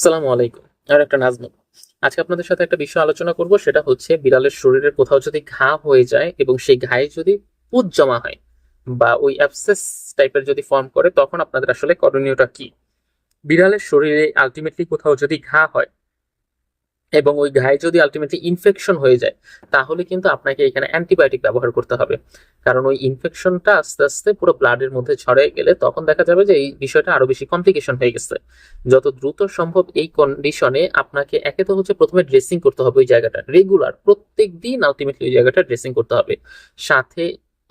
সালামু আলাইকুম। আর একটা নাজমুল। আজকে আপনাদের সাথে একটা বিষয় আলোচনা করব, সেটা হচ্ছে বিড়ালের শরীরের কোথাও যদি ঘা হয়ে যায় এবং সেই ঘায়ে যদি পুত জমা হয় বা ওই অ্যাপসেস টাইপের যদি ফর্ম করে, তখন আপনাদের আসলে করণীয়টা কি? বিড়ালের শরীরে আলটিমেটলি কোথাও যদি ঘা হয় এবং ওই ঘায়ে যদি আলটিমেটলি ইনফেকশন হয়ে যায়, তাহলে কিন্তু আপনাকে এখানে অ্যান্টিবায়োটিক ব্যবহার করতে হবে। কারণ ওই ইনফেকশনটা আস্তে আস্তে পুরো ব্লাডের মধ্যে ছড়িয়ে গেলে তখন দেখা যাবে যে এই বিষয়টা আরও বেশি কমপ্লিকেশন হয়ে গেছে। যত দ্রুত সম্ভব এই কন্ডিশনে আপনাকে একে তো হচ্ছে প্রথমে ড্রেসিং করতে হবে ওই জায়গাটা। রেগুলার প্রত্যেক দিন আলটিমেটলি ওই জায়গাটা ড্রেসিং করতে হবে। সাথে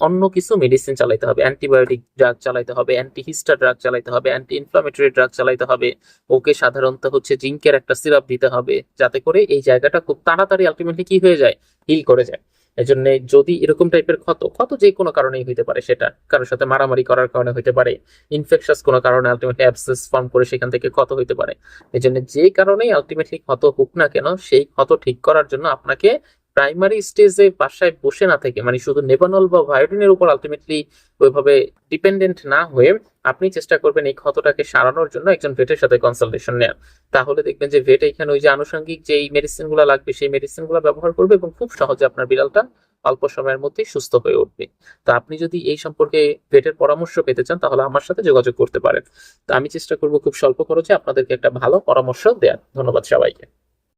অন্য কিছু মেডিসিন চালাইতে হবে অ্যান্টিবায়োটিক ড্রাগ চালাইতে হবে অ্যান্টিহিস্টা ড্রাগ চালাইতে হবে অ্যান্টি ইনফ্লামেটরি ড্রাগ চালাইতে হবে। ওকে সাধারণত হচ্ছে জিঙ্কের একটা সিরাপ দিতে হবে, যাতে করে এই জায়গাটা খুব তাড়াতাড়ি আলটিমেটলি কি হয়ে যায়? হিল করে যায়। এজন্য যদি এরকম টাইপের ক্ষত ক্ষত যে কোনো কারণেই হইতে পারে সেটা, কারোর সাথে মারামারি করার কারণে হইতে পারে ইনফেকশাস কোনো কারণে আলটিমেটলি অ্যাবসেস ফর্ম করে সেখান থেকে ক্ষত হইতে পারে। এই জন্য যে কারণেই আলটিমেটলি ক্ষত হোক না কেন, সেই ক্ষত ঠিক করার জন্য আপনাকে প্রাইমারি স্টেজে বাসায় বসে না থেকে মানে শুধু নেবানল বা ভায়োডিনের উপর আলটিমেটলি ওইভাবে ডিপেন্ডেন্ট না হয়ে আপনি চেষ্টা করবেন এই ক্ষতটাকে সারানোর জন্য একজন ভেটের সাথে কনসালটেশন নেওয়ার তাহলে দেখবেন যে ভেট এখানে ওই যে আনুষঙ্গিক যে মেডিসিনগুলো লাগবে, সেই মেডিসিনগুলো ব্যবহার করবে এবং খুব সহজে আপনার বিড়ালটা অল্প সময়ের মধ্যেই সুস্থ হয়ে উঠবে। তো আপনি যদি এই সম্পর্কে ভেটের পরামর্শ পেতে চান, তাহলে আমার সাথে যোগাযোগ করতে পারেন। তো আমি চেষ্টা করব খুব স্বল্প খরচে আপনাদেরকে একটা ভালো পরামর্শ দেওয়ার ধন্যবাদ সবাইকে।